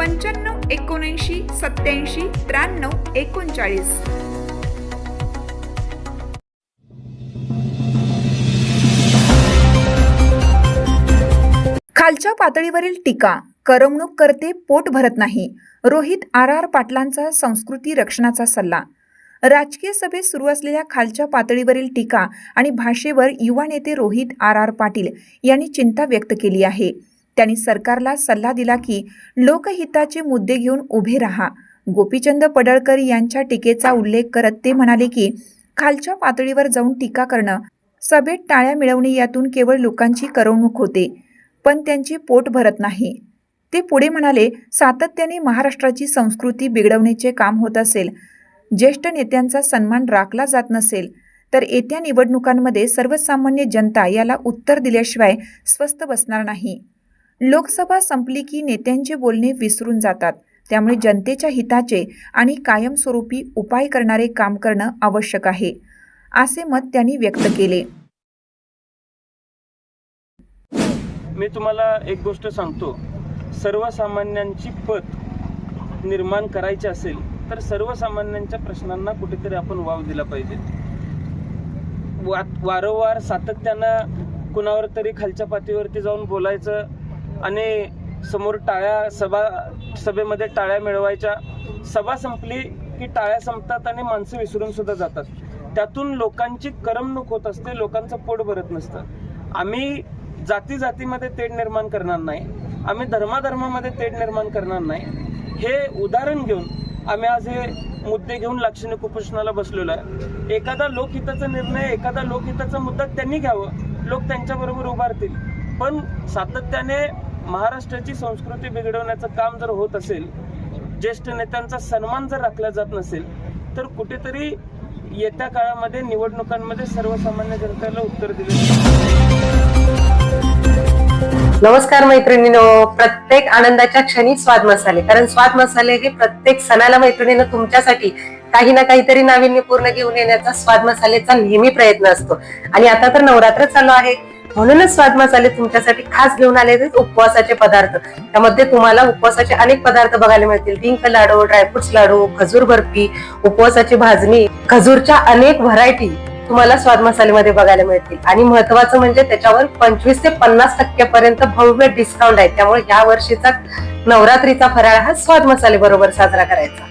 पंच्याण्णव एकोणऐंशी सत्याऐंशी त्र्याण्णव एकोणचाळीस. खालच्या पातळीवरील टीका करमणूक करते पोट भरत नाही. रोहित आर आर पाटलांचा संस्कृती रक्षणाचा सल्ला. राजकीय सभेत सुरू असलेल्या खालच्या पातळीवरील टीका आणि भाषेवर युवा नेते रोहित आर आर पाटील यांनी चिंता व्यक्त केली आहे. त्यांनी सरकारला सल्ला दिला की लोकहिताचे मुद्दे घेऊन उभे राहा. गोपीचंद पडळकर यांच्या टीकेचा उल्लेख करत ते म्हणाले की खालच्या पातळीवर जाऊन टीका करणं सभेत टाळ्या मिळवणे यातून केवळ लोकांची करवणूक होते पण त्यांची पोट भरत नाही. ते पुढे म्हणाले सातत्याने महाराष्ट्राची संस्कृती बिघडवण्याचे काम होत असेल ज्येष्ठ नेत्यांचा सन्मान राखला जात नसेल तर येत्या निवडणुकांमध्ये सर्वसामान्य जनता याला उत्तर दिल्याशिवाय स्वस्थ बसणार नाही. लोकसभा संपली की नेत्यांचे बोलणे विसरून जातात. त्यामुळे जनतेच्या हिताचे आणि कायमस्वरूपी उपाय करणारे काम करणं आवश्यक आहे असे मत त्यांनी व्यक्त केले. मी तुम्हाला एक गोष्ट सांगतो. सर्वसामान्यांची पत निर्माण करायची असेल तर सर्वसामान्यांच्या प्रश्नांना कुठेतरी आपण वाव दिला पाहिजे. वारंवार सातत्यानं कुणावर तरी खालच्या पातळीवरती जाऊन बोलायचं आणि समोर टाळ्या सभा सभेमध्ये टाळ्या मिळवायच्या. सभा संपली की टाळ्या संपतात आणि माणसं विसरून सुद्धा जातात. त्यातून लोकांची करमणूक होत असते लोकांचं पोट भरत नसतं. आम्ही जाती जातीमध्ये तेढ निर्माण करणार नाही. आम्ही धर्माधर्मामध्ये तेढ निर्माण करणार नाही. हे उदाहरण घेऊन आम्ही आज हे मुद्दे घेऊन लाक्षणिक उपोषणाला बसलेलो आहे. एखादा लोकहिताचा निर्णय एखादा लोकहिताचा मुद्दा त्यांनी घ्यावं. लोक त्यांच्याबरोबर उभारतील. पण सातत्याने महाराष्ट्राची संस्कृती बिघडवण्याचं काम जर होत असेल ज्येष्ठ नेत्यांचा सन्मान जर राखला जात नसेल तर कुठेतरी येत्या काळामध्ये निवडणुकांमध्ये सर्वसामान्य जनतेला उत्तर दिले नमस्कार मैत्रिणीनो प्रत्येक आनंदाच्या क्षणी स्वाद मसाले कारण स्वाद मसाले हे प्रत्येक सणाला मैत्रिणीनं तुमच्यासाठी काही ना काहीतरी नाविन्यपूर्ण घेऊन येण्याचा स्वाद मसालेचा नेहमी प्रयत्न असतो. आणि आता तर नवरात्र चालू आहे. म्हणूनच स्वाद मसाले तुमच्यासाठी खास घेऊन आले आहेत उपवासाचे पदार्थ. त्यामध्ये तुम्हाला उपवासाचे अनेक पदार्थ बघायला मिळतील. डिंक लाडू ड्रायफ्रुट्स लाडू खजूर बर्फी उपवासाची भाजणी खजूरच्या अनेक व्हरायटी तुम्हाला स्वाद मसालेमध्ये बघायला मिळतील. आणि महत्वाचं म्हणजे त्याच्यावर पंचवीस ते पन्नास टक्क्यापर्यंत भव्य डिस्काउंट आहे. त्यामुळे या वर्षीचा नवरात्रीचा फराळ हा स्वाद मसाले बरोबर साजरा करायचा.